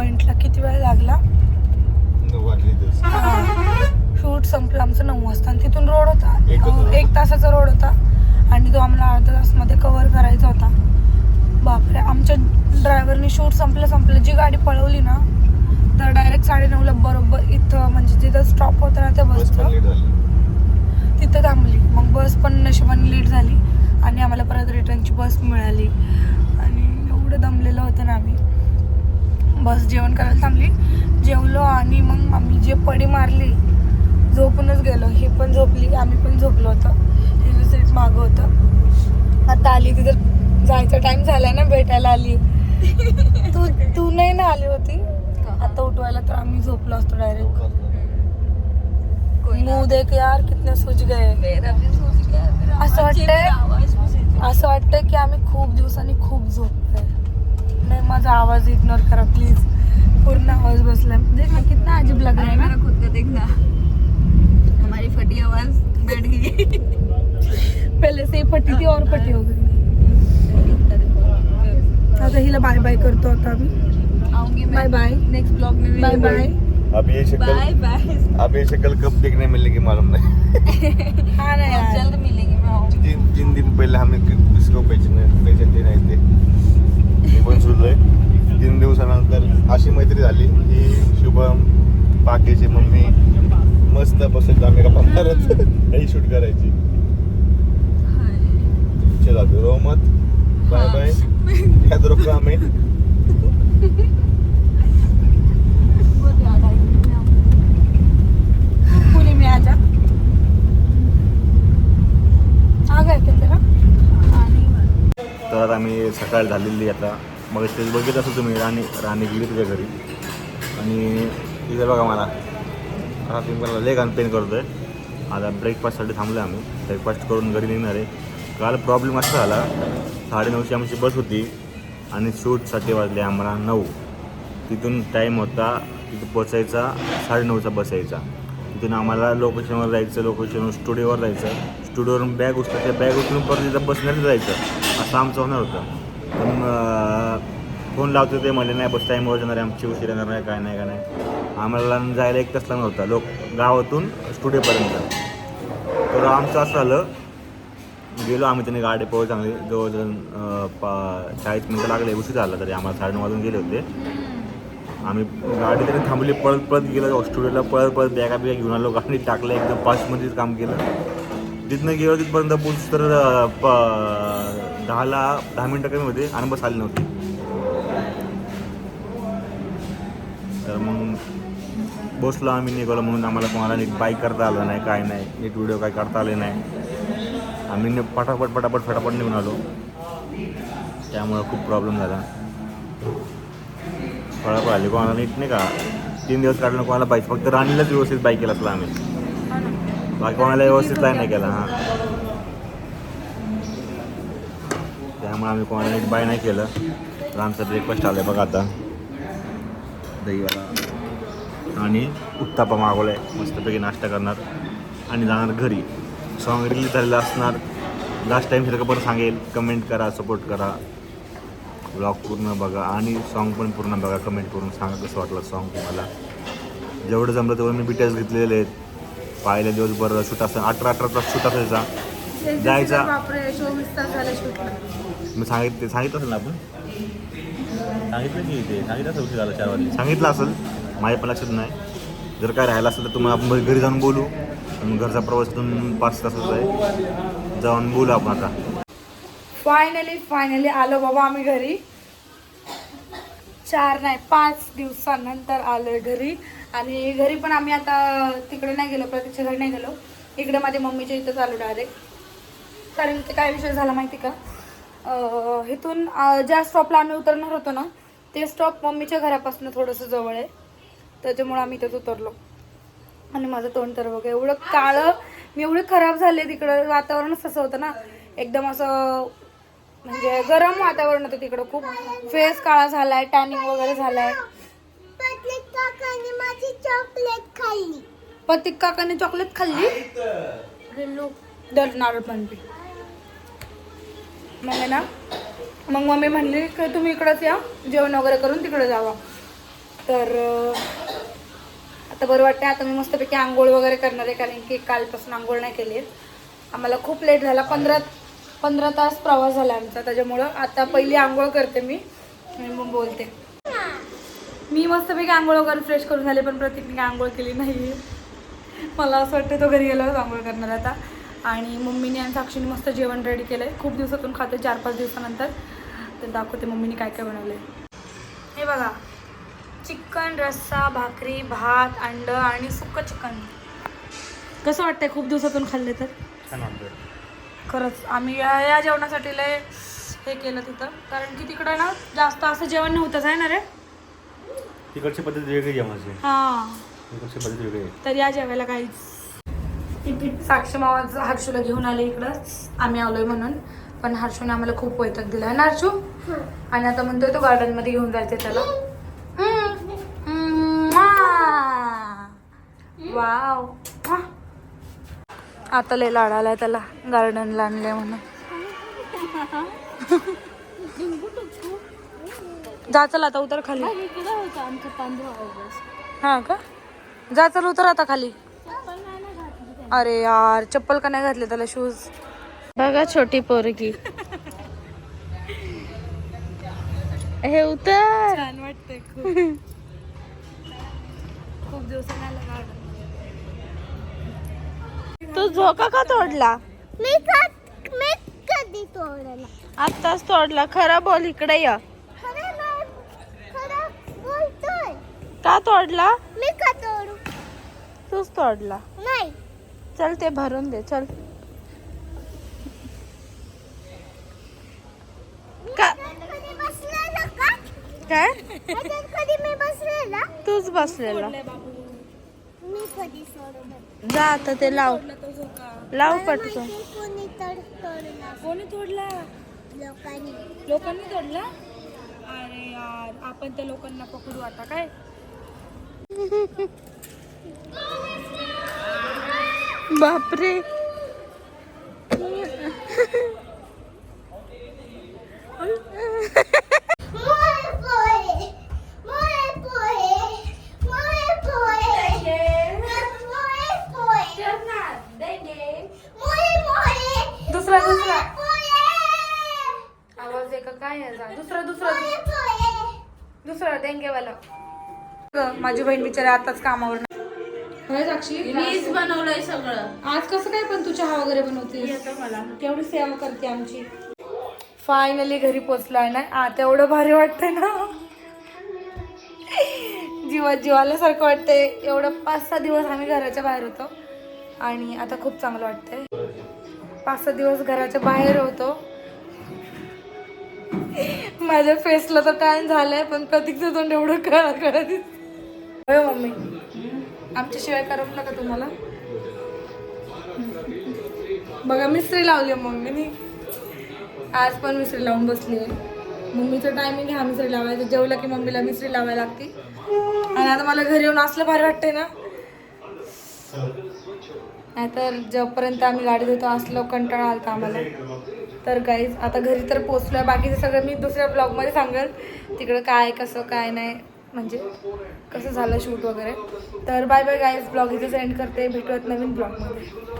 पॉइंटला किती वेळ लागला? शूट संपलं आमचं नऊ वाजता आणि तिथून रोड होता. एक तासाचा रोड होता. आणि तो आम्हाला अर्धा तासमध्ये कव्हर करायचा होता. बापरे आमच्या ड्रायव्हरनी शूट संपलं संपलं जी गाडी पळवली ना तर डायरेक्ट साडेनऊला बरोबर इथं म्हणजे जिथं स्टॉप होता ना त्या बस बसचं तिथं थांबली. मग बस पण नशिबाने लेट झाली. आणि आम्हाला परत रिटर्नची बस मिळाली आणि एवढं दमलेलं होतं ना आम्ही बस जेवण करायला थांबली. जेवलो आणि मग आम्ही जे पडी मारली झोपूनच गेलो. ही पण झोपली आम्ही पण झोपलो होतो. हिचं सीट मागं होतं. आता आली तिथं जायचा टाइम झालाय ना भेटायला आली. तू तू नाही ना आली होती? आता उठवायला तर आम्ही झोपलो असतो डायरेक्ट मुंह देख यार कितने सूज गए. असं वाटतंय असं वाटतंय की आम्ही खूप दिवसांनी खूप नाही माझा आवाज इग्नोर करा प्लीज पूर्ण आवाज बसलाय. देख ना कितना अजीब लग रहा है ना मेरा खुद का देखना हमारी फटी आवाज बैठ गई. पहले से ही फटी थी और फटी हो गई। आता हिला बाय बाय करतो आता आम्ही. आऊंगी बाय मैं बाय नेक्स्ट ब्लॉग में भी बाय बाय अब ये शक्ल बाय बाय अब ये शक्ल कब देखने मिलेगी मालूम नहीं। हा ना यार। जल्द मिलेंगे मैं आऊंगी. तीन तीन दिन पहिले आम्ही किसको पैसे पैसे ते नाही ते मी पण सुचलोय तीन दिवसानंतर अशी मैत्री झाली की शुभम पाकेची मम्मी मस्त बसत आम्ही गप्पा मारत. ही शूट करायची. चला रो मत बाय बाय याद रखो आम्ही बहुत याद आई मैं आऊंगी पुणे में आजा आ गया क्या तेरा आने वाला तर आता आम्ही सकाळ झालेली आता. मग ते बघित असं तुम्ही राणी राणी गेली तुझ्या घरी. आणि तिथे बघा मला. आता तुम्ही मला लेग करतो आहे आता ब्रेकफास्टसाठी थांबलो आम्ही. ब्रेकफास्ट करून घरी निघणार आहे. काल प्रॉब्लेम असा झाला. साडेनऊची आमची बस होती. आणि शूटसाठी वाजले आम्हाला नऊ. तिथून टाईम होता. तिथं पोचायचा साडेनऊचा बस यायचा. तिथून आम्हाला लोकेशनवर जायचं लोकेशनवर स्टुडिओवर जायचं. स्टुडिओवरून बॅग उचलायचं. बॅग उचलून परत तिथं बसण्यात जायचं. असं आमचं होणार होतं. पण फोन लावतो ते म्हणले नाही बस टाईमवर जाणार आहे आमची उशीर येणार नाही काय नाही काय नाही. आम्हाला जायला एक तास लागणार होता. लोक गावातून स्टुडिओपर्यंत तर आमचं असं झालं गेलो आम्ही त्यांनी गाडी पोहोच चांगली जवळजवळ पा चाळीस मिनटं लागले उशीर झाला तरी आम्हाला साडेनऊ वाजून गेले होते. आम्ही गाडी तरी थांबली पळत पळत गेलो स्टुडिओला पळत पळत बॅगा बिगा घेऊन आलो गाडी टाकलं एकदम फास्टमध्येच काम केलं. तिथनं गेलो तिथपर्यंत पोच तर प दहाला दहा मिनटं कमी होते आणि बस आली नव्हती. तर मग बसलो आम्ही निघालो म्हणून आम्हाला कोणाला नीट बाईक करता आलं नाही काय नाही नीट व्हिडिओ काय करता आले नाही. आम्ही नि- पटापट पटापट फटाफट निघून आलो. त्यामुळं खूप प्रॉब्लेम झाला. फळाफळ आली कोणाला नीट नाही का? तीन दिवस काढलं कोणाला बाईक फक्त राणीलाच व्यवस्थित बाईक केला असला आम्ही. बाकी कोणाला व्यवस्थित नाही केला हां. त्यामुळे आम्ही कोणाला नीट बाय नाही केलं. तर आमचं ब्रेकफास्ट आलं बघा आता. दहीवाला आणि उत्तापा मागवला आहे मस्तपैकी नाश्ता करणार आणि जाणार घरी. सॉन्ग रिलीज झालेलं असणार. लास्ट टाईम सारखं पण सांगेल कमेंट करा सपोर्ट करा. ब्लॉग पूर्ण बघा आणि सॉन्ग पण पूर्ण बघा कमेंट करून सांगा कसं वाटलं सॉन्ग तुम्हाला. जेवढं जमलं तेवढं मी डिटेल्स घेतलेले आहेत. पाहिल्या दिवसभर शूट असं अठरा अठरा तास शूट असायचा. जायचा. मी सांगितलं सांगितलं असेल ना आपण? सांगितलं की ते सांगितलं असेल झाला चार वाजता सांगितलं असेल. माझ्या पण लक्षात नाही. जर काय राहिलं असेल तर तुम्हाला आपण घरी जाऊन बोलू. आणि घरचा प्रवास इथून पाच तासाचा आहे. जाऊन बोलू आपण आता. फायनली फायनली आलो बाबा आम्ही घरी. चार नाही पाच दिवसानंतर आलोय घरी. आणि घरी पण आम्ही आता तिकडे नाही गेलो प्रत्यक्ष घरी नाही गेलो. इकडे माझ्या मम्मीच्या इथंच आलो डायरेक्ट कारण ते काय विषय झाला माहिती का? इथून ज्या स्टॉपला आम्ही उतरणार होतो ना ते स्टॉप मम्मीच्या घरापासून थोडंसं जवळ आहे. त्याच्यामुळे आम्ही इथंच उतरलो. आणि माझं तोंड तर बघा एवढं काळं मी एवढे खराब झाले तिकडं. वातावरणच तसं होतं ना. एकदम असं म्हणजे गरम वातावरण होतं तिकडं खूप. फेस काळा झालाय टॅनिंग वगैरे झालाय. प्रत्येक काकाने चॉकलेट खाल्ली. नारळ पण मग आहे ना. मग मम्मी म्हणली की तुम्ही इकडंच या. जेवण वगैरे करून तिकडं जावा. तर आता बरं वाटतं आता मी मस्तपैकी आंघोळ वगैरे करणार आहे कारण की कालपासून आंघोळ नाही केली आहे. आम्हाला खूप लेट झाला. पंधरा पंधरा तास प्रवास झाला आमचा त्याच्यामुळं आता पहिली आंघोळ करते मी. आणि मग बोलते. मी मस्तपैकी आंघोळ वगैरे फ्रेश करून झाले पण प्रतीकने आंघोळ केली नाही मला असं वाटतं तो घरी गेल्यावर आंघोळ करणार आता. आणि मम्मीने आणि साक्षीने मस्त जेवण रेडी केलं आहे खूप दिवसातून खाते चार पाच दिवसानंतर. तर दाखवते मम्मीने काय काय बनवलं हे बघा चिकन रस्सा भाकरी भात अंड आणि सुक्क चिकन. कसं वाटतंय खूप दिवसातून खाल्ले तर? खरंच आम्ही या या जेवणासाठी लय हे केलं तिथं. कारण की तिकडं ना जास्त असं जेवण नव्हतंच आहे ना रे? तिकडची पद्धत वेगळी आहे हां. तिकडची पद्धत वेगळी आहे. तर या जेवायला काहीच साक्षी मामा हर्षूला घेऊन आले इकडं. आम्ही आलोय म्हणून. पण हर्षूने आम्हाला खूप वैतक दिला. आहे ना हर्षू आणि आता म्हणतोय तो गार्डनमध्ये घेऊन जायचे त्याला. वाव. आता लय लाड आलाय त्याला गार्डनला आणलंय म्हणून. जा चल आता उतर खाली. हा का? जा चल उतर आता खाली. अरे यार चप्पल का नाही घातले त्याला शूज बघा छोटी पोरगी. हे उतर. छान वाटतंय खूप. खूप दिवसांनी आलं गार्डन तू झोका का तोडला? मी का मी कधी तोडला? आत्ताच तोडला. खरा बोल इकडे या. खरं नाही खरं बोलतोय. का तोडला? मी का तोडू? तूच तोडला. नाही. चल ते भरून दे चल. काय? तूच बसलेला. जा आता ते लाव. लाव पटकन. कोणी तोडला? लोकांनी तोडला? अरे यार आपण त्या लोकांना पकडू आता काय? बापरे. दुसरा दुसरा. आवाज आहे? काय दुसरा दुसरा दुसरा. डेंगेवाला माझी बहीण बिचारी आताच कामावर होय साक्षी मीच बनवलंय सगळं. आज कसं काय पण तू चहा वगैरे बनवते येतं मला तेवढी सेवा करते आमची. फायनली घरी पोचलोय ना? आता एवढं भारी वाटतंय ना? जीवात जीवाल्यासारखं वाटतंय. एवढं पाच सहा दिवस आम्ही घराच्या बाहेर होतो. आणि आता खूप चांगलं वाटतंय. पाच सहा दिवस घराच्या बाहेर होतो. माझ्या फेसला तर टाइम झालाय पण प्रतीकचं तोंड एवढं कळा कळत होय मम्मी. आमच्याशिवाय करमलं का तुम्हाला. बघा मिस्त्री लावली आहे मम्मीनी. आज पण मिस्त्री लावून बसली आहे. मम्मीचं टायमिंग हा मिस्त्री लावायचं. जेवलं की मम्मीला मिस्त्री लावायला लागते. आणि आता मला घरी येऊन असलं भारी वाटतंय ना. नाहीतर जेवपर्यंत आम्ही गाडीत होतो असलं कंटाळा आला आम्हाला. तर काहीच आता घरी तर पोचलोय. बाकीचं सगळं मी दुसऱ्या ब्लॉगमध्ये सांगेल. तिकडं काय कसं काय नाही. म्हणजे कसं झालं शूट वगैरे. तर बाय बाय गाईज ब्लॉग इथेच एंड करते. भेटूयात नवीन ब्लॉगमध्ये.